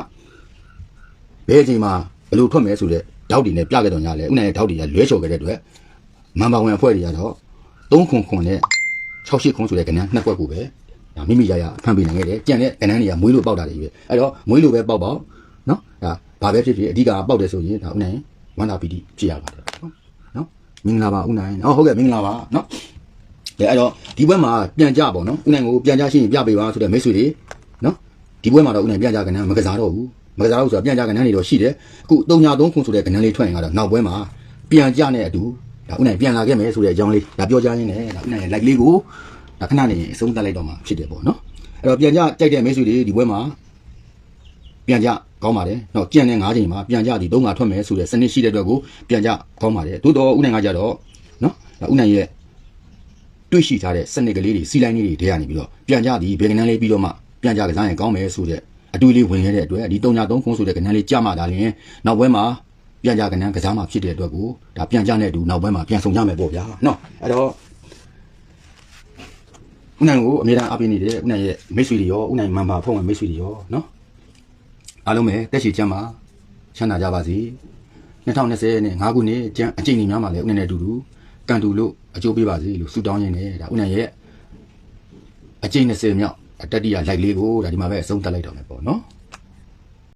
ဘယ်အချိန်မှာဘယ်လိုထွက်မယ်ဆိုတဲ့ဓာတ်တွေနဲ့ပြခဲ့တော့ညာလေဦးနိုင်ရဲ့ဓာတ်တွေကလွဲချော်ခဲ့တဲ့အတွက်မန်မာဝင်အဖွဲ့တွေကတော့3ခွန်ခွန်နဲ့68ခွန်ဆိုတဲ့ကဏ္ဍနှစ်ခွက်ကိုပဲဒါမိမိရရဖန်ပေးနိုင်ခဲ့တယ်ကြံတဲ့ကဏ္ဍတွေကမွေးလို့ပေါက်တာတွေပဲအဲ့တော့မွေးလို့ပဲပေါက်ပေါက်နော်ဒါဘာပဲဖြစ်ဖြစ်အဓိကပေါက်တယ်ဆိုရင်ဒါဦးနိုင်ဝန္တာပီတိဖြစ်ရပါတယ်နော်မင်္ဂလာပါဦးနိုင်ဟောဟုတ်ကဲ့မင်္ဂလာပါနော် ဒါအဲ့တော့ဒီဘက်မှာပြန်ကြပေါ့နော်ဦးနိုင်ကိုပြန်ကြရှိရင်ပြပေးပါဆိုတဲ့မိတ်ဆွေတွေနော်ဒီဘက်မှာတော့ဦးနိုင်ပြန်ကြကဏ္ဍမကစားတော့ဘူးမကစားတော့ဆိုတော့ပြန်ကြကဏ္ဍတွေတော့ရှိတယ်အခု303ခုဆိုတဲ့ကဏ္ဍလေးထွက်ရင်ကတော့နောက်ဘက်မှာပြန်ကြနဲ့အတူဒါဦးနိုင်ပြန်လာခဲ့မယ်ဆိုတဲ့အကြောင်းလေးဒါပြောကြရင်းနဲ့ဒါဦးနိုင်ရဲ့ like လေးကိုဒါခဏနေအဆုံးသတ်လိုက်တော့မှာဖြစ်တယ်ပေါ့နော်အဲ့တော့ပြန်ကြကြိုက်တဲ့မိတ်ဆွေတွေဒီဘက်မှာပြန်ကြကောင်းပါတယ်။တော့ကြံတဲ့၅ချိန်မှာပြန်ကြဒီ၃ငါထွက်မယ်ဆိုတဲ့စနစ်ရှိတဲ့အတွက်ကိုပြန်ကြကောင်းပါတယ်။သို့တော့ဥနိုင်ကကြတော့နော်ဒါဥနိုင်ရဲ့ တွေ့ရှိထားတဲ့စနစ်ကလေးတွေစီလိုင်းလေးတွေထဲကနေပြီးတော့ပြန်ကြဒီဘယ်ကနန်းလေးပြီးတော့မှပြန်ကြကစားရင်ကောင်းမယ်ဆိုတဲ့အတွေ့လေးဝင်ခဲ့တဲ့အတွက်ဒီ၃ည၃ခုဆိုတဲ့ကနန်းလေးကြမှာဒါလရင်နောက်ဘက်မှာပြန်ကြကနန်းကစားမှာဖြစ်တဲ့အတွက်ကိုဒါပြန်ကြတဲ့အတူနောက်ဘက်မှာပြန်ဆောင်ကြမယ်ပေါ့ဗျာနော်အဲ့တော့ဥနိုင်ကိုအမြဲတမ်းအားပေးနေတဲ့ဥနိုင်ရဲ့မိတ်ဆွေတွေရောဥနိုင်မန်ပါဖုံးဝင်မိတ်ဆွေတွေရောနော်အားလုံးပဲတက်ရှိချမ်းပါချမ်းသာကြပါစေ2020နဲ့5ခုနှစ်ကျန်းအကျိန်ကြီးများမှာလည်းဥနိုင်နဲ့အတူတူကန်တူလို့ အကျိုးပေးပါစေလို့ဆုတောင်းရင်းနဲ့ဒါဥနိုင်ရဲ့အကျိန်20မြောက်အတ္တတိယ like လေးကိုဒါဒီမှာပဲအဆုံးသတ်လိုက်တော့မယ်ပေါ့နော်